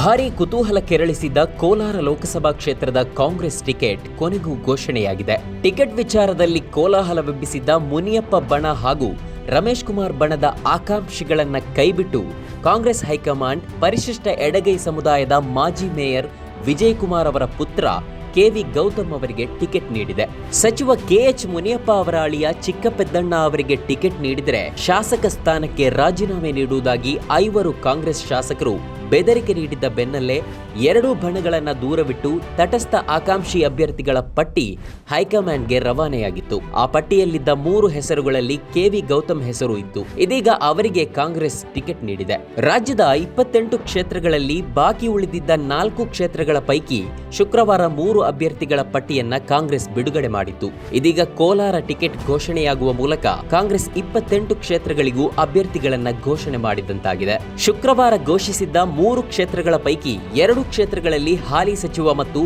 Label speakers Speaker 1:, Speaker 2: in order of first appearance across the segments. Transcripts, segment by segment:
Speaker 1: ಭಾರೀ ಕುತೂಹಲ ಕೆರಳಿಸಿದ್ದ ಕೋಲಾರ ಲೋಕಸಭಾ ಕ್ಷೇತ್ರದ ಕಾಂಗ್ರೆಸ್ ಟಿಕೆಟ್ ಕೊನೆಗೂ ಘೋಷಣೆಯಾಗಿದೆ. ಟಿಕೆಟ್ ವಿಚಾರದಲ್ಲಿ ಕೋಲಾಹಲವೆಬ್ಬಿಸಿದ್ದ ಮುನಿಯಪ್ಪ ಬಣ ಹಾಗೂ ರಮೇಶ್ ಕುಮಾರ್ ಬಣದ ಆಕಾಂಕ್ಷಿಗಳನ್ನ ಕೈಬಿಟ್ಟು ಕಾಂಗ್ರೆಸ್ ಹೈಕಮಾಂಡ್, ಪರಿಶಿಷ್ಟ ಎಡಗೈ ಸಮುದಾಯದ ಮಾಜಿ ಮೇಯರ್ ವಿಜಯ್ ಕುಮಾರ್ ಅವರ ಪುತ್ರ ಕೆವಿ ಗೌತಮ್ ಅವರಿಗೆ ಟಿಕೆಟ್ ನೀಡಿದೆ. ಸಚಿವ ಕೆಎಚ್ ಮುನಿಯಪ್ಪ ಅವರ ಅಳಿಯ ಚಿಕ್ಕಪೆದ್ದಣ್ಣ ಅವರಿಗೆ ಟಿಕೆಟ್ ನೀಡಿದರೆ ಶಾಸಕ ಸ್ಥಾನಕ್ಕೆ ರಾಜೀನಾಮೆ ನೀಡುವುದಾಗಿ ಐವರು ಕಾಂಗ್ರೆಸ್ ಶಾಸಕರು ಬೆದರಿಕೆ ನೀಡಿದ್ದ ಬೆನ್ನಲ್ಲೇ ಎರಡೂ ಬಣಗಳನ್ನು ದೂರವಿಟ್ಟು ತಟಸ್ಥ ಆಕಾಂಕ್ಷಿ ಅಭ್ಯರ್ಥಿಗಳ ಪಟ್ಟಿ ಹೈಕಮಾಂಡ್ಗೆ ರವಾನೆಯಾಗಿತ್ತು. ಆ ಪಟ್ಟಿಯಲ್ಲಿದ್ದ ಮೂರು ಹೆಸರುಗಳಲ್ಲಿ ಕೆವಿ ಗೌತಮ್ ಹೆಸರು ಇತ್ತು ಇದೀಗ ಅವರಿಗೆ ಕಾಂಗ್ರೆಸ್ ಟಿಕೆಟ್ ನೀಡಿದೆ. ರಾಜ್ಯದ ಇಪ್ಪತ್ತೆಂಟು ಕ್ಷೇತ್ರಗಳಲ್ಲಿ ಬಾಕಿ ಉಳಿದಿದ್ದ ನಾಲ್ಕು ಕ್ಷೇತ್ರಗಳ ಪೈಕಿ ಶುಕ್ರವಾರ ಮೂರು ಅಭ್ಯರ್ಥಿಗಳ ಪಟ್ಟಿಯನ್ನ ಕಾಂಗ್ರೆಸ್ ಬಿಡುಗಡೆ ಮಾಡಿತ್ತು. ಇದೀಗ ಕೋಲಾರ ಟಿಕೆಟ್ ಘೋಷಣೆಯಾಗುವ ಮೂಲಕ ಕಾಂಗ್ರೆಸ್ ಇಪ್ಪತ್ತೆಂಟು ಕ್ಷೇತ್ರಗಳಿಗೂ ಅಭ್ಯರ್ಥಿಗಳನ್ನ ಘೋಷಣೆ ಮಾಡಿದಂತಾಗಿದೆ. ಶುಕ್ರವಾರ ಘೋಷಿಸಿದ್ದ ಮೂರು ಕ್ಷೇತ್ರಗಳ ಪೈಕಿ ಎರಡು ಕ್ಷೇತ್ರಗಳಲ್ಲಿ ಹಾಲಿ ಸಚಿವ ಮತ್ತು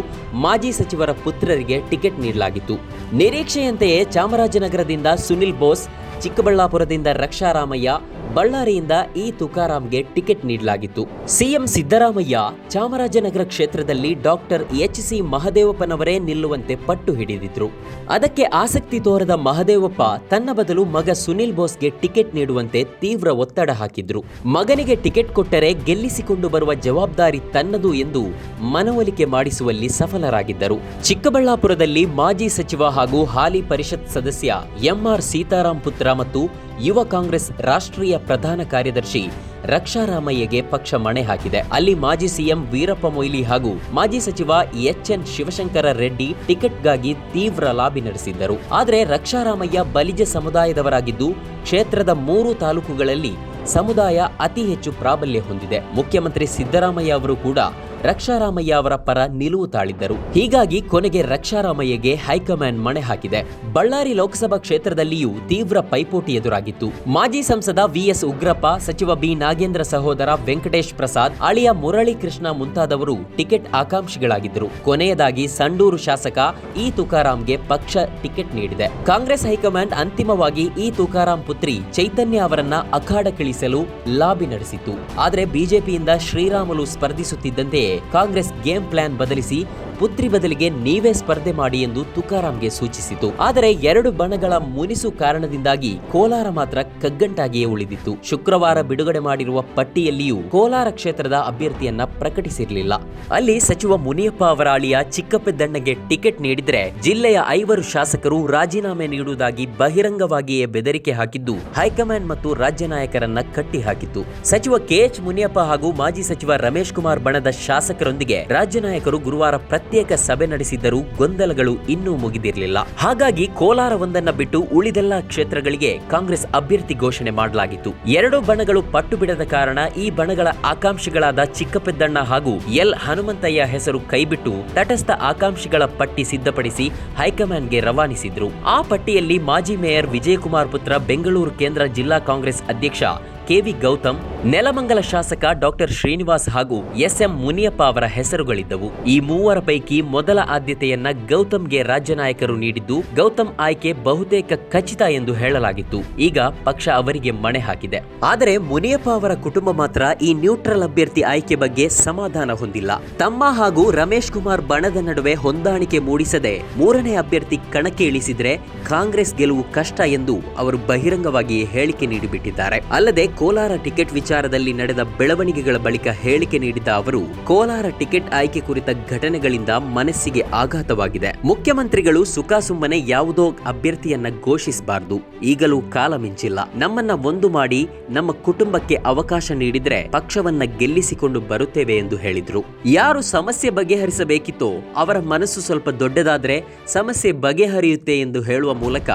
Speaker 1: ಮಾಜಿ ಸಚಿವರ ಪುತ್ರರಿಗೆ ಟಿಕೆಟ್ ನೀಡಲಾಗಿತ್ತು. ನಿರೀಕ್ಷೆಯಂತೆಯೇ ಚಾಮರಾಜನಗರದಿಂದ ಸುನಿಲ್ ಬೋಸ್ ಚಿಕ್ಕಬಳ್ಳಾಪುರದಿಂದ ರಕ್ಷಾರಾಮಯ್ಯ ಬಳ್ಳಾರಿಯಿಂದ ಇ ತುಕಾರಾಂಗೆ ಟಿಕೆಟ್ ನೀಡಲಾಗಿತ್ತು. ಸಿಎಂ ಸಿದ್ದರಾಮಯ್ಯ ಚಾಮರಾಜನಗರ ಕ್ಷೇತ್ರದಲ್ಲಿ ಡಾಕ್ಟರ್ ಎಚ್ ಸಿ ಮಹದೇವಪ್ಪನವರೇ ನಿಲ್ಲುವಂತೆ ಪಟ್ಟು ಹಿಡಿದಿದ್ರು. ಅದಕ್ಕೆ ಆಸಕ್ತಿ ತೋರದ ಮಹದೇವಪ್ಪ ತನ್ನ ಬದಲು ಮಗ ಸುನಿಲ್ ಬೋಸ್ಗೆ ಟಿಕೆಟ್ ನೀಡುವಂತೆ ತೀವ್ರ ಒತ್ತಡ ಹಾಕಿದ್ರು. ಮಗನಿಗೆ ಟಿಕೆಟ್ ಕೊಟ್ಟರೆ ಗೆಲ್ಲಿಸಿಕೊಂಡು ಬರುವ ಜವಾಬ್ದಾರಿ ತನ್ನದು ಎಂದು ಮನವೊಲಿಕೆ ಮಾಡಿಸುವಲ್ಲಿ ಸಫಲರಾಗಿದ್ದರು. ಚಿಕ್ಕಬಳ್ಳಾಪುರದಲ್ಲಿ ಮಾಜಿ ಸಚಿವ ಹಾಗೂ ಹಾಲಿ ಪರಿಷತ್ ಸದಸ್ಯ ಎಂಆರ್ ಸೀತಾರಾಂ ಪುತ್ರ ಮತ್ತು ಯುವ ಕಾಂಗ್ರೆಸ್ ರಾಷ್ಟ್ರೀಯ ಪ್ರಧಾನ ಕಾರ್ಯದರ್ಶಿ ರಕ್ಷಾರಾಮಯ್ಯಗೆ ಪಕ್ಷ ಮಣೆ ಹಾಕಿದೆ. ಅಲ್ಲಿ ಮಾಜಿ ಸಿಎಂ ವೀರಪ್ಪ ಮೊಯ್ಲಿ ಹಾಗೂ ಮಾಜಿ ಸಚಿವ ಎಚ್ ಎನ್ ಶಿವಶಂಕರ ರೆಡ್ಡಿ ಟಿಕೆಟ್ಗಾಗಿ ತೀವ್ರ ಲಾಬಿ ನಡೆಸಿದ್ದರು. ಆದರೆ ರಕ್ಷಾರಾಮಯ್ಯ ಬಲಿಜ ಸಮುದಾಯದವರಾಗಿದ್ದು ಕ್ಷೇತ್ರದ ಮೂರು ತಾಲೂಕುಗಳಲ್ಲಿ ಸಮುದಾಯ ಅತಿ ಹೆಚ್ಚು ಪ್ರಾಬಲ್ಯ ಹೊಂದಿದೆ. ಮುಖ್ಯಮಂತ್ರಿ ಸಿದ್ದರಾಮಯ್ಯ ಅವರು ಕೂಡ ರಕ್ಷಾರಾಮಯ್ಯ ಅವರ ಪರ ನಿಲುವು ತಾಳಿದ್ದರು. ಹೀಗಾಗಿ ಕೊನೆಗೆ ರಕ್ಷಾರಾಮಯ್ಯಗೆ ಹೈಕಮಾಂಡ್ ಮಣೆ ಹಾಕಿದೆ. ಬಳ್ಳಾರಿ ಲೋಕಸಭಾ ಕ್ಷೇತ್ರದಲ್ಲಿಯೂ ತೀವ್ರ ಪೈಪೋಟಿ ಎದುರಾಗಿತ್ತು. ಮಾಜಿ ಸಂಸದ ವಿಎಸ್ ಉಗ್ರಪ್ಪ, ಸಚಿವ ಬಿ ನಾಗೇಂದ್ರ ಸಹೋದರ ವೆಂಕಟೇಶ್ ಪ್ರಸಾದ್, ಅಳಿಯ ಮುರಳಿ ಕೃಷ್ಣ ಮುಂತಾದವರು ಟಿಕೆಟ್ ಆಕಾಂಕ್ಷಿಗಳಾಗಿದ್ದರು. ಕೊನೆಯದಾಗಿ ಸಂಡೂರು ಶಾಸಕ ಇ ತುಕಾರಾಂಗೆ ಪಕ್ಷ ಟಿಕೆಟ್ ನೀಡಿದೆ. ಕಾಂಗ್ರೆಸ್ ಹೈಕಮಾಂಡ್ ಅಂತಿಮವಾಗಿ ಇ ತುಕಾರಾಂ ಪುತ್ರಿ ಚೈತನ್ಯ ಅವರನ್ನ ಅಖಾಡಕ್ಕಿಳಿಸಲು ಲಾಬಿ ನಡೆಸಿತ್ತು. ಆದರೆ ಬಿಜೆಪಿಯಿಂದ ಶ್ರೀರಾಮುಲು ಸ್ಪರ್ಧಿಸುತ್ತಿದ್ದಂತೆಯೇ ಕಾಂಗ್ರೆಸ್ ಗೇಮ್ ಪ್ಲಾನ್ ಬದಲಿಸಿ ಪುತ್ರಿ ಬದಲಿಗೆ ನೀವೇ ಸ್ಪರ್ಧೆ ಮಾಡಿ ಎಂದು ತುಕಾರಾಂಗೆ ಸೂಚಿಸಿತು. ಆದರೆ ಎರಡು ಬಣಗಳ ಮುನಿಸು ಕಾರಣದಿಂದಾಗಿ ಕೋಲಾರ ಮಾತ್ರ ಕಗ್ಗಂಟಾಗಿಯೇ ಉಳಿದಿತ್ತು. ಶುಕ್ರವಾರ ಬಿಡುಗಡೆ ಮಾಡಿರುವ ಪಟ್ಟಿಯಲ್ಲಿಯೂ ಕೋಲಾರ ಕ್ಷೇತ್ರದ ಅಭ್ಯರ್ಥಿಯನ್ನ ಪ್ರಕಟಿಸಿರಲಿಲ್ಲ. ಅಲ್ಲಿ ಸಚಿವ ಮುನಿಯಪ್ಪ ಅವರ ಅಳಿಯ ಚಿಕ್ಕಪ್ಪದಣ್ಣಗೆ ಟಿಕೆಟ್ ನೀಡಿದ್ರೆ ಜಿಲ್ಲೆಯ ಐವರು ಶಾಸಕರು ರಾಜೀನಾಮೆ ನೀಡುವುದಾಗಿ ಬಹಿರಂಗವಾಗಿಯೇ ಬೆದರಿಕೆ ಹಾಕಿದ್ದು, ಹೈಕಮಾಂಡ್ ಮತ್ತು ರಾಜ್ಯ ನಾಯಕರನ್ನ ಕಟ್ಟಿಹಾಕಿತ್ತು. ಸಚಿವ ಕೆಎಚ್ ಮುನಿಯಪ್ಪ ಹಾಗೂ ಮಾಜಿ ಸಚಿವ ರಮೇಶ್ ಕುಮಾರ್ ಬಣದ ಶಾಸಕರೊಂದಿಗೆ ರಾಜ್ಯ ನಾಯಕರು ಗುರುವಾರ ಪ್ರತ್ಯೇಕ ಸಭೆ ನಡೆಸಿದ್ದರೂ ಗೊಂದಲಗಳು ಇನ್ನೂ ಮುಗಿದಿರಲಿಲ್ಲ. ಹಾಗಾಗಿ ಕೋಲಾರ ಒಂದನ್ನ ಬಿಟ್ಟು ಉಳಿದೆಲ್ಲ ಕ್ಷೇತ್ರಗಳಿಗೆ ಕಾಂಗ್ರೆಸ್ ಅಭ್ಯರ್ಥಿ ಘೋಷಣೆ ಮಾಡಲಾಗಿತ್ತು. ಎರಡು ಬಣಗಳು ಪಟ್ಟು ಬಿಡದ ಕಾರಣ ಈ ಬಣಗಳ ಆಕಾಂಕ್ಷಿಗಳಾದ ಚಿಕ್ಕಪೆದ್ದಣ್ಣ ಹಾಗೂ ಎಲ್ ಹನುಮಂತಯ್ಯ ಹೆಸರು ಕೈಬಿಟ್ಟು ತಟಸ್ಥ ಆಕಾಂಕ್ಷಿಗಳ ಪಟ್ಟಿ ಸಿದ್ಧಪಡಿಸಿ ಹೈಕಮಾಂಡ್ಗೆ ರವಾನಿಸಿದ್ರು. ಆ ಪಟ್ಟಿಯಲ್ಲಿ ಮಾಜಿ ಮೇಯರ್ ವಿಜಯಕುಮಾರ್ ಪುತ್ರ ಬೆಂಗಳೂರು ಕೇಂದ್ರ ಜಿಲ್ಲಾ ಕಾಂಗ್ರೆಸ್ ಅಧ್ಯಕ್ಷ ಕೆವಿ ಗೌತಮ್ ನೆಲಮಂಗಲ ಶಾಸಕ ಡಾಕ್ಟರ್ ಶ್ರೀನಿವಾಸ್ ಹಾಗೂ ಎಸ್ಎಂ ಮುನಿಯಪ್ಪ ಅವರ ಹೆಸರುಗಳಿದ್ದವು. ಈ ಮೂವರ ಪೈಕಿ ಮೊದಲ ಆದ್ಯತೆಯನ್ನ ಗೌತಮ್ಗೆ ರಾಜ್ಯ ನಾಯಕರು ನೀಡಿದ್ದು, ಗೌತಮ್ ಆಯ್ಕೆ ಬಹುತೇಕ ಖಚಿತ ಎಂದು ಹೇಳಲಾಗಿತ್ತು. ಈಗ ಪಕ್ಷ ಅವರಿಗೆ ಮಣೆ ಹಾಕಿದೆ. ಆದರೆ ಮುನಿಯಪ್ಪ ಅವರ ಕುಟುಂಬ ಮಾತ್ರ ಈ ನ್ಯೂಟ್ರಲ್ ಅಭ್ಯರ್ಥಿ ಆಯ್ಕೆ ಬಗ್ಗೆ ಸಮಾಧಾನ ಹೊಂದಿಲ್ಲ. ತಮ್ಮ ಹಾಗೂ ರಮೇಶ್ ಕುಮಾರ್ ಬಣದ ನಡುವೆ ಹೊಂದಾಣಿಕೆ ಮೂಡಿಸದೆ ಮೂರನೇ ಅಭ್ಯರ್ಥಿ ಕಣಕ್ಕೆ ಇಳಿಸಿದ್ರೆ ಕಾಂಗ್ರೆಸ್ ಗೆಲುವು ಕಷ್ಟ ಎಂದು ಅವರು ಬಹಿರಂಗವಾಗಿಯೇ ಹೇಳಿಕೆ ನೀಡಿಬಿಟ್ಟಿದ್ದಾರೆ. ಅಲ್ಲದೆ ಕೋಲಾರ ಟಿಕೆಟ್ ವಿಚಾರದಲ್ಲಿ ನಡೆದ ಬೆಳವಣಿಗೆಗಳ ಬಳಿಕ ಹೇಳಿಕೆ ನೀಡಿದ ಅವರು, ಕೋಲಾರ ಟಿಕೆಟ್ ಆಯ್ಕೆ ಕುರಿತ ಘಟನೆಗಳಿಂದ ಮನಸ್ಸಿಗೆ ಆಘಾತವಾಗಿದೆ. ಮುಖ್ಯಮಂತ್ರಿಗಳು ಸುಖಾಸುಮ್ಮನೆ ಯಾವುದೋ ಅಭ್ಯರ್ಥಿಯನ್ನ ಘೋಷಿಸಬಾರದು. ಈಗಲೂ ಕಾಲ ಮಿಂಚಿಲ್ಲ. ನಮ್ಮನ್ನ ಒಂದು ಮಾಡಿ ನಮ್ಮ ಕುಟುಂಬಕ್ಕೆ ಅವಕಾಶ ನೀಡಿದ್ರೆ ಪಕ್ಷವನ್ನ ಗೆಲ್ಲಿಸಿಕೊಂಡು ಬರುತ್ತೇವೆ ಎಂದು ಹೇಳಿದ್ರು. ಯಾರು ಸಮಸ್ಯೆ ಬಗೆಹರಿಸಬೇಕಿತ್ತೋ, ಅವರ ಮನಸ್ಸು ಸ್ವಲ್ಪ ದೊಡ್ಡದಾದ್ರೆ ಸಮಸ್ಯೆ ಬಗೆಹರಿಯುತ್ತೆ ಎಂದು ಹೇಳುವ ಮೂಲಕ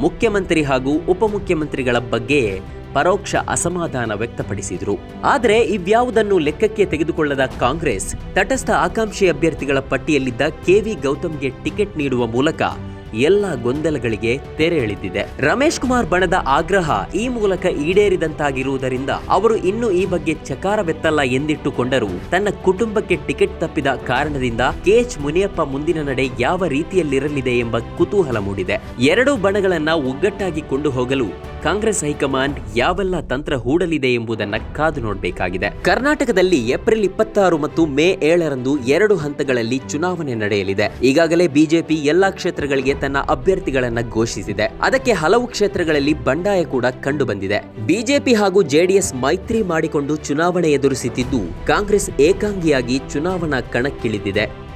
Speaker 1: ಮುಖ್ಯಮಂತ್ರಿ ಹಾಗೂ ಉಪಮುಖ್ಯಮಂತ್ರಿಗಳ ಬಗ್ಗೆಯೇ ಪರೋಕ್ಷ ಅಸಮಾಧಾನ ವ್ಯಕ್ತಪಡಿಸಿದರು. ಆದರೆ ಇವ್ಯಾವುದನ್ನು ಲೆಕ್ಕಕ್ಕೆ ತೆಗೆದುಕೊಳ್ಳದ ಕಾಂಗ್ರೆಸ್, ತಟಸ್ಥ ಆಕಾಂಕ್ಷಿ ಅಭ್ಯರ್ಥಿಗಳ ಪಟ್ಟಿಯಲ್ಲಿದ್ದ ಕೆವಿ ಗೌತಮ್ಗೆ ಟಿಕೆಟ್ ನೀಡುವ ಮೂಲಕ ಎಲ್ಲ ಗೊಂದಲಗಳಿಗೆ ತೆರೆ ಎಳೆದಿದೆ. ರಮೇಶ್ ಕುಮಾರ್ ಬಣದ ಆಗ್ರಹ ಈ ಮೂಲಕ ಈಡೇರಿದಂತಾಗಿರುವುದರಿಂದ ಅವರು ಇನ್ನು ಈ ಬಗ್ಗೆ ಚಕಾರವೆತ್ತಲ್ಲ ಎಂದಿಟ್ಟುಕೊಂಡರು. ತನ್ನ ಕುಟುಂಬಕ್ಕೆ ಟಿಕೆಟ್ ತಪ್ಪಿದ ಕಾರಣದಿಂದ ಕೆಎಚ್ ಮುನಿಯಪ್ಪ ಮುಂದಿನ ನಡೆ ಯಾವ ರೀತಿಯಲ್ಲಿರಲಿದೆ ಎಂಬ ಕುತೂಹಲ ಮೂಡಿದೆ. ಎರಡೂ ಬಣಗಳನ್ನ ಒಗ್ಗಟ್ಟಾಗಿ ಕೊಂಡು ಹೋಗಲು ಕಾಂಗ್ರೆಸ್ ಹೈಕಮಾಂಡ್ ಯಾವೆಲ್ಲ ತಂತ್ರ ಹೂಡಲಿದೆ ಎಂಬುದನ್ನ ಕಾದು ನೋಡಬೇಕಾಗಿದೆ. ಕರ್ನಾಟಕದಲ್ಲಿ ಏಪ್ರಿಲ್ ಇಪ್ಪತ್ತಾರು ಮತ್ತು ಮೇ ಏಳರಂದು ಎರಡು ಹಂತಗಳಲ್ಲಿ ಚುನಾವಣೆ ನಡೆಯಲಿದೆ. ಈಗಾಗಲೇ ಬಿಜೆಪಿ ಎಲ್ಲಾ ಕ್ಷೇತ್ರಗಳಿಗೆ ತನ್ನ ಅಭ್ಯರ್ಥಿಗಳನ್ನು ಘೋಷಿಸಿದೆ. ಅದಕ್ಕೆ ಹಲವು ಕ್ಷೇತ್ರಗಳಲ್ಲಿ ಬಂಡಾಯ ಕೂಡ ಕಂಡು ಬಂದಿದೆ ಬಿಜೆಪಿ ಹಾಗೂ ಜೆಡಿಎಸ್ ಮೈತ್ರಿ ಮಾಡಿಕೊಂಡು ಚುನಾವಣೆ ಎದುರಿಸುತ್ತಿದ್ದು, ಕಾಂಗ್ರೆಸ್ ಏಕಾಂಗಿಯಾಗಿ ಚುನಾವಣಾ ಕಣಕ್ಕಿಳಿದಿದೆ.